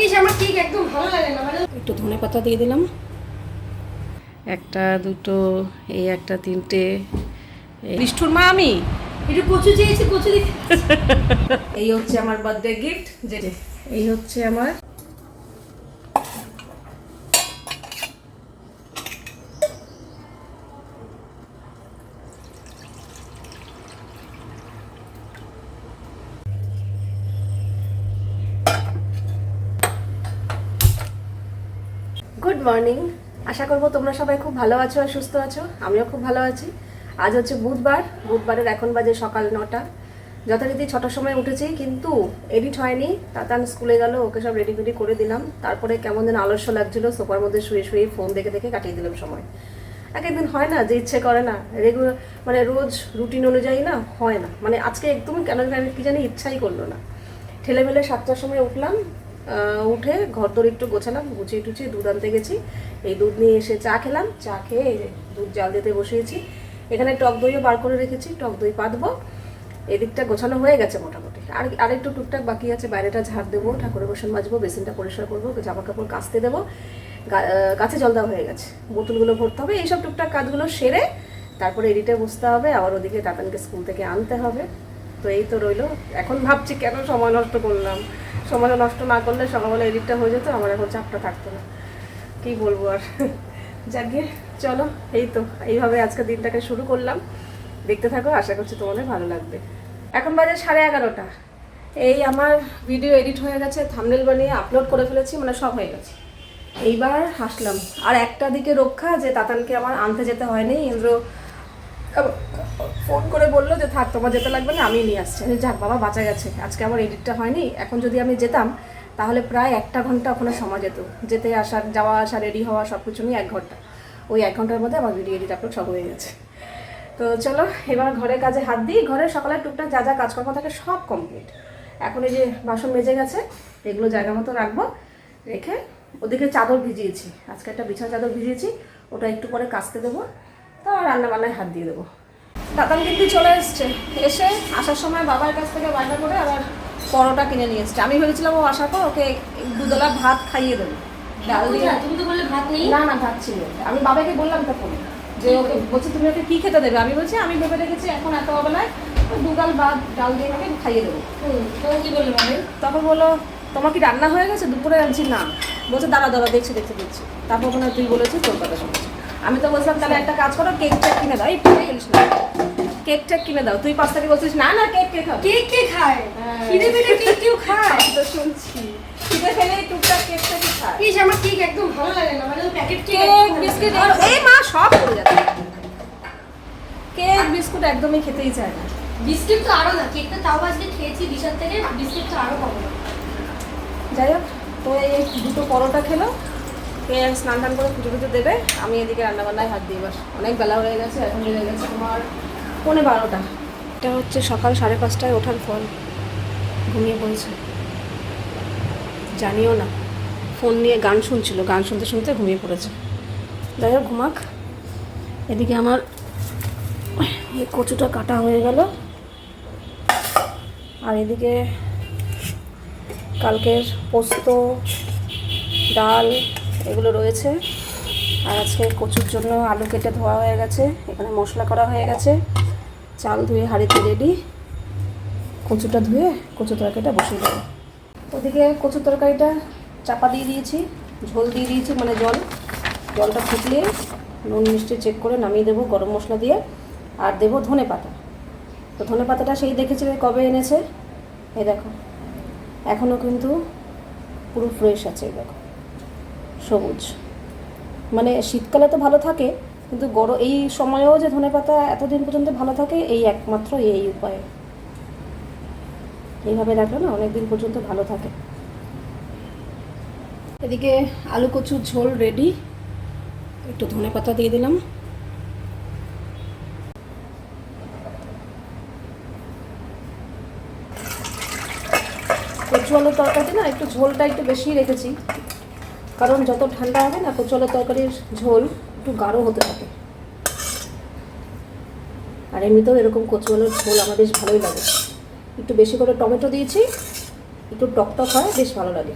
ইস আমার কেক একদম ভালো লাগে না মানে একটু ধনে পাতা দিয়ে দিলাম। একটা দুটো এই একটা তিনটে এই- নিষ্ঠুর মা আমি। একটু কচু চেয়েছি কচু এই হচ্ছে আমার বার্থডে গিফট যেটা এই হচ্ছে আমার গুড মর্নিং। আশা করব তোমরা সবাই খুব ভালো আছো আর সুস্থ আছো। আমিও খুব ভালো আছি। আজ হচ্ছে বুধবার। বুধবারের এখন বাজে সকাল নটা। যথারীতি ছটার সময় উঠেছি, কিন্তু এডিট হয়নি। তাতান স্কুলে গেল, ওকে সব রেডি ফেডি করে দিলাম। তারপরে কেমন যেন আলস্য লাগছিল, সোফার মধ্যে শুয়ে শুয়ে ফোন দেখে দেখে কাটিয়ে দিলাম সময়। এক একদিন হয় না যে ইচ্ছে করে না। রেগুলার মানে রোজ রুটিন অনুযায়ী না, হয় না। মানে আজকে একদম কেন কি জানি ইচ্ছাই করল না। ঠেলে মেলে সাতটার সময় উঠলাম উঠে ঘর দর একটু গোছালাম, গুছিয়ে টুচিয়ে দুধ আনতে গেছি। এই দুধ নিয়ে এসে চা খেলাম। চা খেয়ে দুধ জাল দিতে বসিয়েছি। এখানে টক দইও বার করে রেখেছি, টক দই পাতবো। এদিকটা গোছানো হয়ে গেছে মোটামুটি। আর আরেকটু টুকটাক বাকি আছে, বাইরেটা ঝাড় দেবো, ঠাকুরের বসন মাজবো, বেসিনটা পরিষ্কার করব জামা কাপড় কাচতে দেবো। গাছে জল দেওয়া হয়ে গেছে। বোতলগুলো ভরতে হবে। এইসব টুকটাক কাজগুলো সেরে তারপরে এডিটে বসতে হবে। আবার ওদিকে তাতানকে স্কুল থেকে আনতে হবে। তো এই তো রইল। এখন ভাবছি কেন সময় নষ্ট করলাম। সময় নষ্ট না করলে সকালবেলা এডিটটা হয়ে যেত, আমার এখন চাপটা থাকতো না। কি বলব আর? যাকে, চলো, এই তো, এইভাবে আজকে দিনটাকে শুরু করলাম। দেখতে থাকো, আশা করছি তোমাদের ভালো লাগবে। এখন বাজে সাড়ে এগারোটা। এই আমার ভিডিও এডিট হয়ে গেছে থামনেল বানিয়ে আপলোড করে ফেলেছি মানে সব হয়ে গেছে। এইবার হাসলাম। আর একটা দিকে রক্ষা, যে তাতানকে আমার আনতে যেতে হয়নি, ইন্দ্র ফোন করে বলল যে, থাক, তোমার যেতে লাগবে না আমি নিয়ে আসছি। যাক বাবা, বাঁচা গেছে। আজকে আমার এডিটটা হয়নি। এখন যদি আমি যেতাম, তাহলে প্রায় একটা ঘণ্টা ওখানে সময় যেত। যেতে আসার যাওয়া, আসা রেডি হওয়া সব কিছু নিয়ে এক ঘণ্টা। ওই এক ঘণ্টার মধ্যে আমার ভিডিও এডিট আপলোড সব হয়ে গেছে। তো চলো, এবার ঘরের কাজে হাত দিই। ঘরের সকালে টুকটাক যা যা কাজকর্ম থাকে সব কমপ্লিট এখন এই যে বাসন মেজে গেছে, এগুলো জায়গা মতো রাখব, রেখে ওদিকে চাদর ভিজিয়েছি। আজকে একটা বিছানা চাদর ভিজিয়েছি, ওটা একটু পরে কাচতে দেবো। তা রান্না বান্নায় হাত দিয়ে দেবো। দাদান কিন্তু চলে এসছে। এসে আসার সময় বাবার কাছ থেকে বায়না করে আবার পরোটা কিনে নিয়ে এসছে। আমি ভেবেছিলাম ও আসার পর ওকে দুদলা ভাত খাইয়ে দেবো। ডাল দিয়ে। তুমি তো বললে ভাত নেই। না না ভাত ছিল। আমি বাবাকে বললাম তখন যে ওকে বলছে তুমি ওকে কি খেতে দেবে? আমি বলছি আমি ভেবে রেখেছি এখন এত বেলায় দুগাল ভাত ডাল দিয়ে ওকে খাইয়ে দেবো। তখন কি বললে মানে তখন বলল তোমার কি রান্না হয়ে গেছে? দুপুরে আনছি না। বলছে দাঁড়া দাঁড়া দেখছি দেখছি দেখছি। তারপর হয় তুই বলেছিস তোর কথা শুনছি। আমি তো বলছিলাম তাহলে একটা কাজ করো কেক টেক কিনে দাও। এই পরে ফেলিস না। কেক কিনে দাও। তুই বলছিস না না কেক কে খাও কে কে খায়? হ্যাঁ। খিদে পেটে কে কেউ খায়? তো শুনছি। খিদে ফেলে টুকটাক কেক টেক খায়। ইস আমার ঠিক একদম ভালো লাগে না মানে প্যাকেট কেক কেক বিস্কিট এই মা সব পড়ে যাচ্ছে কেক বিস্কুট একদমই খেতেই চায় না। বিস্কিট তো আরও না কেকটা তাও আজকে খেয়েছি বিশাল থেকে বিস্কিট তো আরও কম। যাই হোক তো এই দুটো পরোটা খেলো। স্নান টান করে পুজো পুজো দেবে। আমি এদিকে রান্নাবান্নায় হাত দিই বাস অনেক বেলা হয়ে গেছে, এখন বেজে গেছে তোমার পৌনে বারোটা। এটা হচ্ছে সকাল সাড়ে পাঁচটায় ওঠার ফল। ঘুমিয়ে পড়েছে। জানিও না। ফোন নিয়ে গান শুনছিল, গান শুনতে শুনতে ঘুমিয়ে পড়েছে। যাই হোক, ঘুমাক। এদিকে আমার এই কচুটা কাটা হয়ে গেল। আর এদিকে কালকের পোস্ত, ডাল এগুলো রয়েছে। আর আজকে কচুর জন্য আলু কেটে ধোয়া হয়ে গেছে। এখানে মশলা করা হয়ে গেছে। চাল ধুয়ে হাঁড়িতে রেডি। কচুটা ধুয়ে কচু তরকারিটা বসিয়ে দেবো। ওদিকে কচুর তরকারিটা চাপা দিয়ে দিয়েছি, ঝোল দিয়ে দিয়েছি মানে জল। জলটা ফুটলিয়ে নুন মিষ্টি চেক করে নামিয়ে দেবো গরম মশলা দিয়ে। আর দেবো ধনে পাতা। তো ধনে পাতাটা সেই দেখেছিলে কবে এনেছে? এই দেখো। এখনও কিন্তু পুরো ফ্রেশ আছে, এই দেখো। সবুজ। মানে শীতকালে তো ভালো থাকে, কিন্তু গরম এই সময়েও যে ধনেপাতা এতদিন পর্যন্ত ভালো থাকে, এই একমাত্র এই উপায়ে। এইভাবে রাখলে না অনেক দিন পর্যন্ত ভালো থাকে। এদিকে আলু কচুর ঝোল রেডি একটু ধনেপাতা দিয়ে দিলাম। কচু আলুর তরকারি না একটু ঝোলটা একটু বেশি রেখেছি। কারণ যত ঠান্ডা হবে না কচলো তরকারির ঝোল একটু গাঢ় হতে থাকে। আর এমনিতেও এরকম কচুয়ালোর ঝোল আমার বেশ ভালোই লাগে। একটু বেশি করে টমেটো দিয়েছি, একটু টকটক হয়, বেশ ভালো লাগে।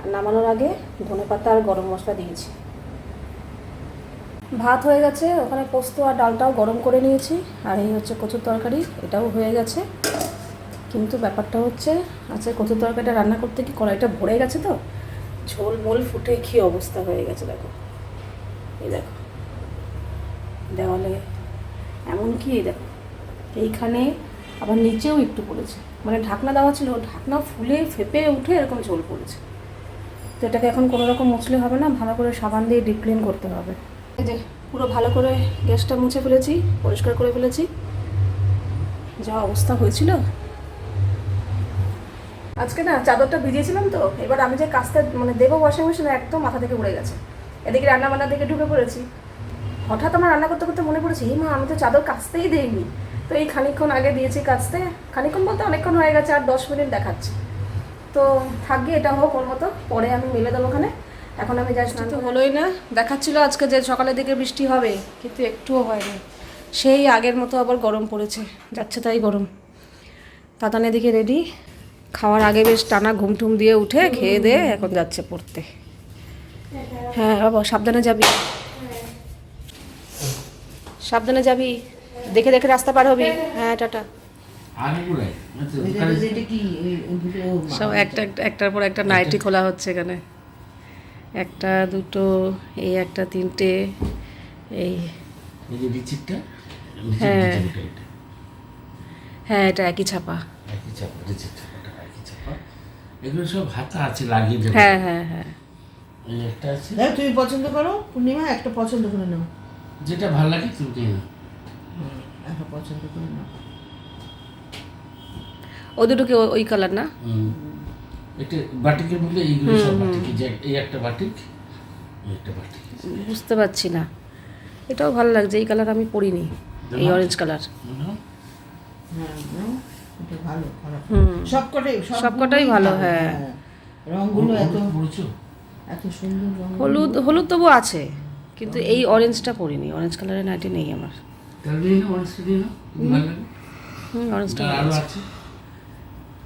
আর নামানোর আগে ধনে পাতা আর গরম মশলা দিয়েছি। ভাত হয়ে গেছে, ওখানে পোস্ত আর ডালটাও গরম করে নিয়েছি, আর এই হচ্ছে কচুর তরকারি, এটাও হয়ে গেছে। কিন্তু ব্যাপারটা হচ্ছে আচ্ছা কচুর তরকারিটা রান্না করতে কি কড়াইটা ভরে গেছে তো? ঝোল মোল ফুটে কী অবস্থা হয়ে গেছে দেখো। এই দেখো। দেওয়ালে এমনকি এই দেখো। এইখানে আবার নিচেও একটু পড়েছে। মানে ঢাকনা দেওয়া ছিল, ঢাকনা ফুলে ফেপে উঠে এরকম ঝোল পড়েছে। তো এটাকে এখন কোনো রকম মুছলে হবে না, ভালো করে সাবান দিয়ে ডিপ ক্লিন করতে হবে। এই যে পুরো ভালো করে গ্যাসটা মুছে ফেলেছি, পরিষ্কার করে ফেলেছি। যা অবস্থা হয়েছিল আজকে না চাদরটা ভিজিয়েছিলাম তো, এবার আমি যে কাজটা মানে দেবো ওয়াশিং মেশিনে একদম মাথা থেকে উড়ে গেছে। এদিকে রান্না বান্নার দিকে ঢুকে পড়েছি। হঠাৎ আমার রান্না করতে করতে মনে পড়েছে, এই মা, আমি তো চাদর কাচতেই দেইনি। তো এই খানিকক্ষণ আগে দিয়েছি কাচতে। খানিকক্ষণ বলতে অনেকক্ষণ হয়ে গেছে, আর দশ মিনিট দেখাচ্ছে। তো থাকবে এটা হোক ওর মতো, পরে আমি মেলে দেবো ওখানে। এখন আমি যাই তো হলোই না। দেখাচ্ছিল আজকে যে সকালের দিকে বৃষ্টি হবে, কিন্তু একটুও হয়নি। সেই আগের মতো আবার গরম পড়েছে, যাচ্ছে তাই গরম। তাতান এদিকে রেডি। খাওয়ার আগে বেশ টানা ঘুম টুম দিয়ে উঠে খেয়ে দিয়ে এখন যাচ্ছে পড়তে। হ্যাঁ বাবা, সাবধানে যাবি। সাবধানে যাবি। দেখে দেখে রাস্তা পার হবি। হ্যাঁ টাটা। সব একটা একটা, একটার পর একটা নাইটি খোলা হচ্ছে এখানে। একটা, দুটো, এই একটা, তিনটে, এই। হ্যাঁ। হ্যাঁ এটা একই ছাপা। একই চাপা রিচিট চাপাটা একই চাপা এগুলো সব হাতা আছে লাগিয়ে দেবে। হ্যাঁ হ্যাঁ হ্যাঁ। এই একটা আছে। দেখো তুমি পছন্দ করো পূর্ণিমা একটা পছন্দ করে নাও। যেটা ভালো লাগে তুমি নিয়ে নাও। একটা পছন্দ করে নাও। ও দুটো কি ওই কালার না? হুম। এটা বাটিকের মধ্যে এইগুলো সব বাটিক এই যে এই একটা বাটিক একটা বাটিক। বুঝতে পারছি না। এটাও ভালো লাগছে এই কালার আমি পরিনি এই অরেঞ্জ কালার? হ্যাঁ এটা ভালো খারাপ সবকটাই সবকটাই ভালো, হ্যাঁ। রংগুলো এত হলুদ এত সুন্দর রং। হলুদ হলুদ তবু আছে কিন্তু এই অরেঞ্জটা পরিনি। অরেঞ্জ কালারের নাইটি নেই আমার। অরেঞ্জটা ভালো আছে?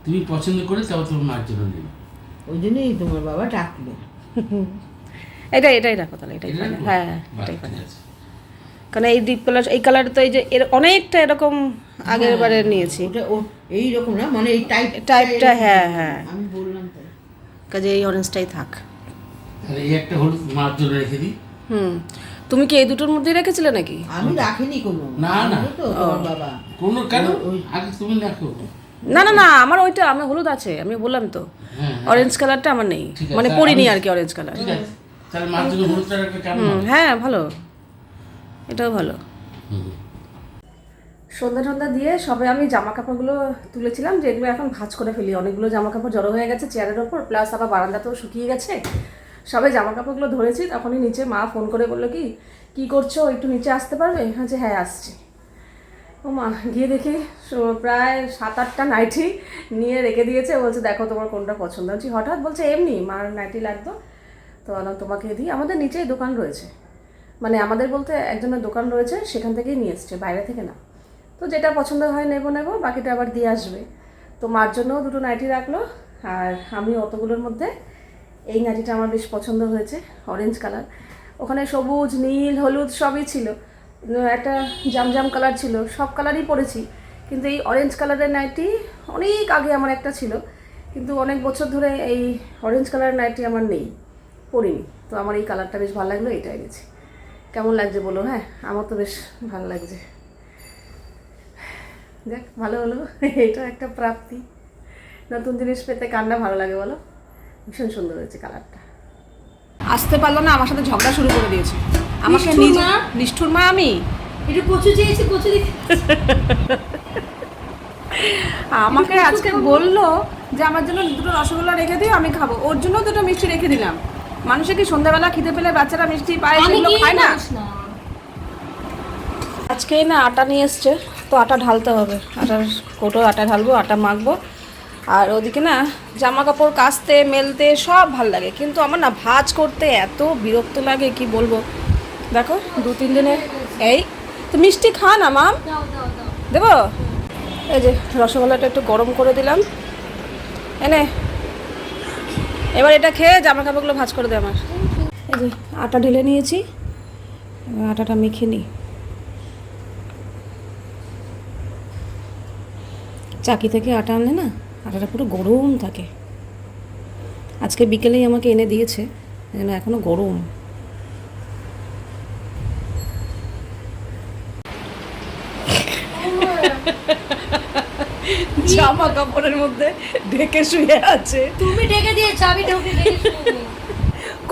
তুমি পছন্দ করে তাও তোমার মার জন্য ওই জন্যই তোমার বাবা ডাকলো। এটা এটাই রাখো তাহলে এটাই রাখব? হ্যাঁ এটাই কারণ এই ডিপ কালার এই কালার তো এই যে এর অনেকটা এরকম আগের বারে নিয়েছি। এই রকম না মানে এই টাইপ টাইপটা হ্যাঁ হ্যাঁ। আমি বললাম তাই। কাজে এই অরেঞ্জটাই থাক। তাহলে এই একটা হলুদ মার জন্য রেখে দিই। হুম। তুমি কি এই দুটোর মধ্যেই রেখেছিলে নাকি? আমি রাখিনি কোনো। না, না। তো বাবা। কোনো কেন? আগে তুমি দেখো না না না আমার ওইটা আমার হলুদ আছে আমি বললাম তো। হ্যাঁ অরেঞ্জ কালারটা আমার নেই। মানে পরিনি আর কি অরেঞ্জ কালার হ্যাঁ ভালো। এটাও ভালো। হুম। সন্ধ্যা সন্ধ্যা দিয়ে সবে আমি জামা কাপড়গুলো তুলেছিলাম যেগুলো এখন ভাঁজ করে ফেলি। অনেকগুলো জামা কাপড় জড়ো হয়ে গেছে চেয়ারের ওপর, প্লাস আবার বারান্দাতেও শুকিয়ে গেছে। সবে জামা কাপড়গুলো ধরেছি, তখনই নিচে মা ফোন করে বলল, কি কি করছ? একটু নিচে আসতে পারবে? হ্যাঁ যে হ্যাঁ আসছি। ও মা, গিয়ে দেখি প্রায় সাত আটটা নাইটি নিয়ে রেখে দিয়েছে। বলছে, দেখো তোমার কোনটা পছন্দ। হচ্ছে হঠাৎ? বলছে, এমনি মার নাইটি লাগতো তো তোমাকে দিই। আমাদের নিচেই দোকান রয়েছে। মানে আমাদের বলতে একজনের দোকান রয়েছে, সেখান থেকেই নিয়ে এসছে, বাইরে থেকে না। তো যেটা পছন্দ হয় নেব নেব, বাকিটা আবার দিয়ে আসবে। তো মার জন্যও দুটো নাইটি রাখল, আর আমি অতগুলোর মধ্যে এই নাইটিটা আমার বেশ পছন্দ হয়েছে অরেঞ্জ কালার ওখানে সবুজ, নীল, হলুদ সবই ছিল। একটা জামজাম কালার ছিল, সব কালারই পরেছি। কিন্তু এই অরেঞ্জ কালারের নাইটি অনেক আগে আমার একটা ছিল, কিন্তু অনেক বছর ধরে এই অরেঞ্জ কালারের নাইটি আমার নেই, পরিনি। তো আমার এই কালারটা বেশ ভালো লাগল এটাই গেছি কেমন লাগছে বলো হ্যাঁ? আমার তো বেশ ভালো লাগছে। দেখ ভালো হলো। এটা একটা প্রাপ্তি। নতুন জিনিস পেতে কান্না ভালো লাগে বলো? ভীষণ সুন্দর হয়েছে কালারটা। আসতে পারল না আমার সাথে ঝগড়া শুরু করে দিয়েছে। আমাকে নিষ্ঠুর নিজে মা? নিষ্ঠুর মা আমি? একটু কচু চেয়েছি কচু আমাকে আজকে বলল যে আমার জন্য দুটো রসগোল্লা রেখে দিও আমি খাব। ওর জন্য দুটো মিষ্টি রেখে দিলাম। মানুষে কি সন্ধ্যাবেলা খিদে পেলে বাচ্চারা মিষ্টি পায় সেগুলো খায় না? না। আজকেই না আটা নিয়ে এসছে। তো আটা ঢালতে হবে। আটার কোটো আটা ঢালবো, আটা মাখবো। আর ওদিকে না জামা কাপড় কাচতে, মেলতে সব ভালো লাগে। কিন্তু আমার না ভাজ করতে এত বিরক্ত লাগে, কি বলব? দেখো, দু, তিন দিনে এই, তো মিষ্টি খা না, মাম। দেবো? এই যে, রসগোল্লাটা একটু গরম করে দিলাম। এনে, এবার এটা খেয়ে জামা কাপড়গুলো ভাজ করে দে আমার। এই যে, আটা ঢেলে নিয়েছি। আটাটা মেখে নিই। চাকি থেকে আটা আনলে না আটাটা পুরো গরম থাকে। আজকে বিকেলেই আমাকে এনে দিয়েছে যেন এখনও গরম। জামা কাপড়ের মধ্যে ঢেকে শুয়ে আছে। তুমি ঢেকে দিয়ে চাবি ঢুকে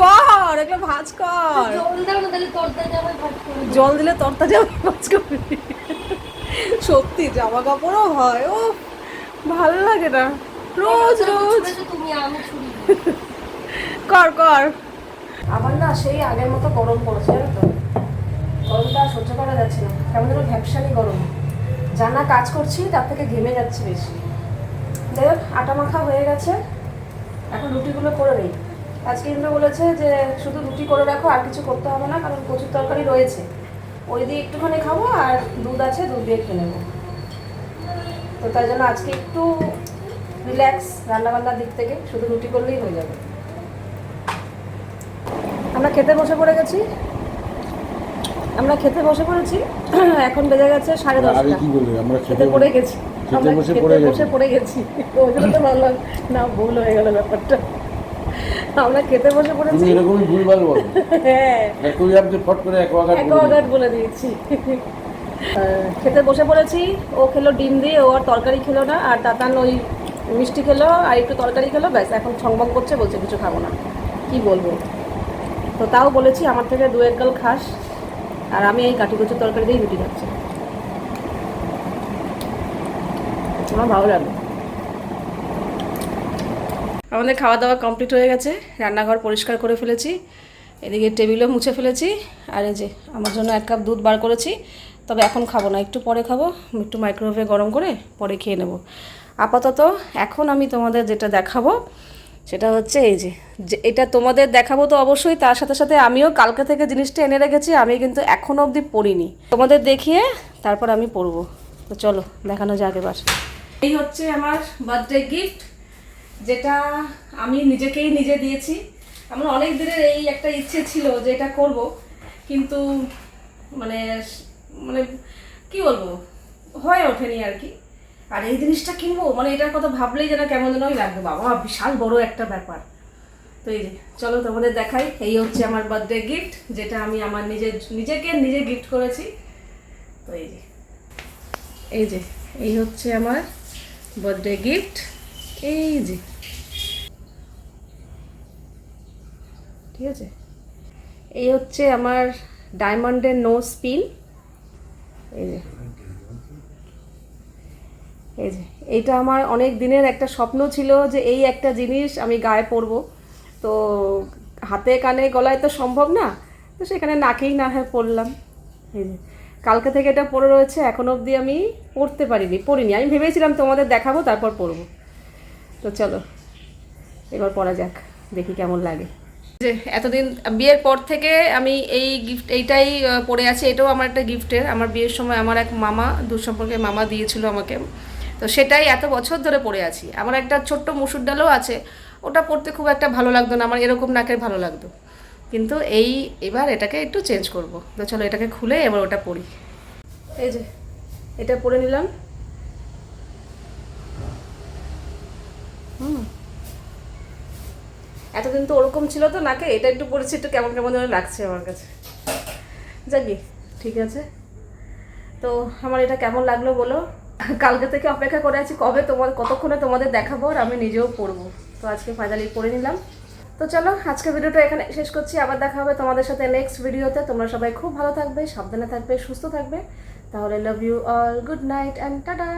কর একটা ভাজ করে। জল দিলে তরতা জামা ভাজ করবি। সত্যি জামা কাপড়ও হয় ও ভালো লাগে না। রোজ রোজ। তুমি আমি ছুরি। কর কর। আবার না সেই আগের মতো গরম পড়েছে জানো তো। গরমটা আর সহ্য করা যাচ্ছে না। কেমন যেন ভ্যাপসানি গরম। যা না কাজ করছি তার থেকে ঘেমে যাচ্ছে বেশি। দেখ আটা মাখা হয়ে গেছে। এখন রুটিগুলো করে নিই। আজকে ইন্দ্র বলেছে যে শুধু রুটি করে রাখো আর কিছু করতে হবে না কারণ কচুর তরকারি রয়েছে। ওই দিয়ে একটুখানি খাব আর দুধ আছে দুধ দিয়ে খেয়ে নেব। তো তাই জন্য আজকে একটু রিল্যাক্স রান্নাবান্নার দিক থেকে শুধু রুটি করলেই হয়ে যাবে। আমরা খেতে বসে পড়ে গেছি। আমরা খেতে বসে পড়েছি। এখন বেজে গেছে সাড়ে আরে দশটা। কি বলি আমরা খেতে পড়ে গেছি। খেতে বসে পড়ে গেছি। বসে পড়ে গেছি। তো ভাবলাম না ভুল হয়ে গেল ব্যাপারটা। আমরা খেতে বসে পড়েছি। এরকমই ভুলভাল বলো। হ্যাঁ। একই আপনি ফট করে এক ওয়াগাট বলে দিয়েছি। খেতে বসে পড়েছি। ও খেলো ডিম দিয়ে, ও আর তরকারি খেলো না। আর তাতান ওই মিষ্টি খেলো, আর একটু তরকারি খেলো, ব্যাস, এখন সংবাদ করছে, বলছে কিছু খাব না। কি বলব? তো তাও বলেছি, আমার থেকে দু এক গাল খাস। আর আমি এই কাঠি কচুর তরকারি দিয়েই রুটি খাচ্ছি। আমার ভালো লাগে। আমাদের খাওয়া দাওয়া কমপ্লিট হয়ে গেছে। রান্নাঘর পরিষ্কার করে ফেলেছি। এদিকে টেবিলও মুছে ফেলেছি। আর এই যে, আমার জন্য এক কাপ দুধ বার করেছি। তবে এখন খাব না, একটু পরে খাব, একটু মাইক্রোওয়েভে গরম করে পরে খেয়ে নেব। আপাতত এখন আমি তোমাদের যেটা দেখাবো, সেটা হচ্ছে এই যে এটা তোমাদের দেখাবো তো অবশ্যই, তার সাথে সাথে আমিও কালকে থেকে জিনিসটা এনে রেখেছি, আমি কিন্তু এখনও অবধি পড়িনি। তোমাদের দেখিয়ে তারপর আমি পড়ব। তো চলো, দেখানো যাক এবার। এই হচ্ছে আমার বার্থডে গিফট যেটা আমি নিজেকেই নিজে দিয়েছি। আমার অনেক দিনের এই একটা ইচ্ছে ছিল যে এটা করব, কিন্তু মানে মানে কি বলব, হয়ে ওঠেনি আর কি। আর এই জিনিসটা কিনবো মানে এটার কথা ভাবলেই যেন কেমন যেনই লাগবে। বাবা, বিশাল বড় একটা ব্যাপার। তো এই যে, চলো তোমাদের দেখাই, এই হচ্ছে আমার বার্থডে গিফট যেটা আমি আমার নিজের, নিজেকে নিজে গিফট করেছি। তো এই যে এই যে, এই হচ্ছে আমার বার্থডে গিফট এই যে, ঠিক আছে? এই হচ্ছে আমার ডায়মন্ডের নো স্পিন এই যে। এই যে, এইটা আমার অনেক দিনের একটা স্বপ্ন ছিল যে এই একটা জিনিস আমি গায়ে পরবো। তো হাতে কানে গলায় তো সম্ভব না, তো সেখানে নাকেই না হয় পরলাম। এই যে, কালকে থেকে এটা পরে রয়েছে, এখন অবধি আমি পড়তে পারিনি, পড়িনি। আমি ভেবেছিলাম তোমাদের দেখাবো, তারপর পরবো। তো চলো, এবার পরা যাক, দেখি কেমন লাগে। যে এতদিন বিয়ের পর থেকে আমি এই গিফট এইটাই পড়ে আছি, এটাও আমার একটা গিফটের আমার বিয়ের সময় আমার এক মামা, দূর সম্পর্কে মামা দিয়েছিল আমাকে। তো সেটাই এত বছর ধরে পড়ে আছি। আমার একটা ছোট্ট মুসুর ডালও আছে। ওটা পড়তে খুব একটা ভালো লাগতো না, আমার এরকম নাকের ভালো লাগতো। কিন্তু এই, এবার এটাকে একটু চেঞ্জ করব। তো চলো এটাকে খুলে এবার ওটা পড়ি। এই যে, এটা পরে নিলাম। হুম। এতদিন তো ওরকম ছিল তো নাকে, এটা একটু পড়েছি, একটু কেমন কেমন যেন লাগছে আমার কাছে। যাকি ঠিক আছে। তো আমার এটা কেমন লাগল বলো? কালকে থেকে অপেক্ষা করে আছি, কবে তোমার, কতক্ষণে তোমাদের দেখাবো আর আমি নিজেও পড়ব। তো আজকে ফাইনালি পড়ে নিলাম। তো চলো, আজকে ভিডিওটা এখানে শেষ করছি, আবার দেখা হবে তোমাদের সাথে নেক্সট ভিডিওতে তোমরা সবাই খুব ভালো থাকবে, সাবধানে থাকবে, সুস্থ থাকবে। তাহলে love you all good night and tata